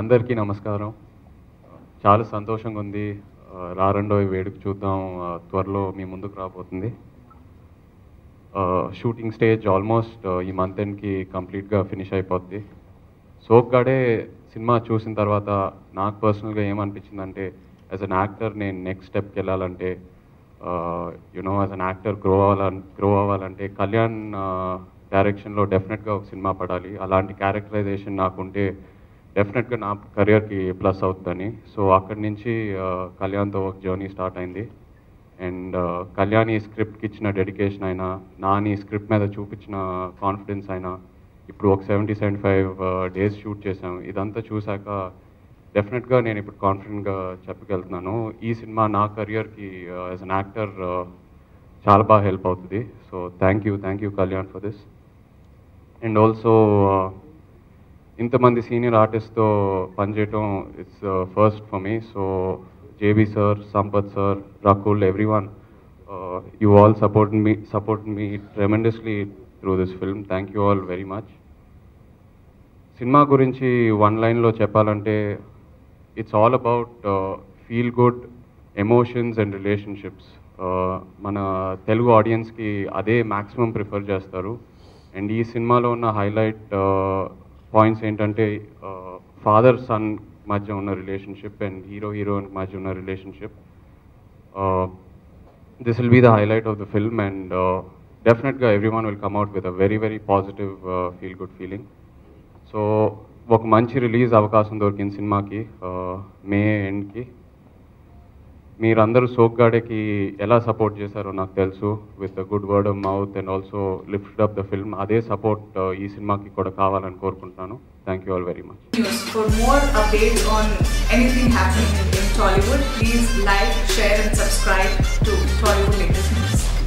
అందరికీ నమస్కారం. చాలా సంతోషంగా ఉంది. రారండో ఈ వేడుక చూద్దాం. త్వరలో మీ ముందుకు రాబోతుంది. షూటింగ్ స్టేజ్ ఆల్మోస్ట్ ఈ మంత్ ఎండ్కి కంప్లీట్గా ఫినిష్ అయిపోద్ది. సోక్గాడే సినిమా చూసిన తర్వాత నాకు పర్సనల్గా ఏమనిపించిందంటే యాజ్ అన్ యాక్టర్ నేను నెక్స్ట్ స్టెప్కి వెళ్ళాలంటే you know as an actor grow అవ్వాలని గ్రో అవ్వాలంటే కళ్యాణ్ డైరెక్షన్లో డెఫినెట్గా ఒక సినిమా పడాలి. అలాంటి క్యారెక్టరైజేషన్ నాకుంటే డెఫినెట్గా నా కెరియర్కి ప్లస్ అవుతుందని. సో అక్కడి నుంచి కళ్యాణ్తో ఒక జర్నీ స్టార్ట్ అయింది. అండ్ కళ్యాణ్ ఈ స్క్రిప్ట్కి ఇచ్చిన డెడికేషన్ అయినా నాని స్క్రిప్ట్ మీద చూపించిన కాన్ఫిడెన్స్ అయినా ఇప్పుడు ఒక seventy seventy five days shoot చేశాం. ఇదంతా చూశాక డెఫినెట్గా నేను ఇప్పుడు కాన్ఫిడెంట్గా చెప్పగలుగుతున్నాను. ఈ సినిమా నా కెరియర్కి యాజ్ అన్ యాక్టర్ చాలా బాగా హెల్ప్ అవుతుంది. So thank you thank you Kalyan for this. And also ఇంతమంది సీనియర్ ఆర్టిస్ట్తో పనిచేయటం it's first for me so JB sir Sampath sir Rakul everyone you all support me support me tremendously through this film thank you all very much cinema గురించి one లైన్లో చెప్పాలంటే it's all about feel good emotions and relationships మన తెలుగు ఆడియన్స్కి అదే maximum prefer చేస్తారు. And ఈ సినిమాలో ఉన్న హైలైట్ పాయింట్స్ ఏంటంటే ఫాదర్ సన్ మధ్య ఉన్న రిలేషన్షిప్ అండ్ హీరో హీరోయిన్ మధ్య ఉన్న relationship this will be the highlight of the film and డెఫినెట్గా everyone will come out with a very very positive feel good feeling so ఒక మంచి release అవకాశం దొరికింది సినిమాకి మే ఎండ్కి మీరందరూ సోక్గాడేకి ఎలా సపోర్ట్ చేశారో నాకు తెలుసు. With good word of mouth and also lift up the film అదే సపోర్ట్ uh, ఈ సినిమాకి కూడా కావాలని కోరుకుంటున్నాను. Thank you all very much news. For more updates on anything Tollywood in Tollywood, please like, share, and subscribe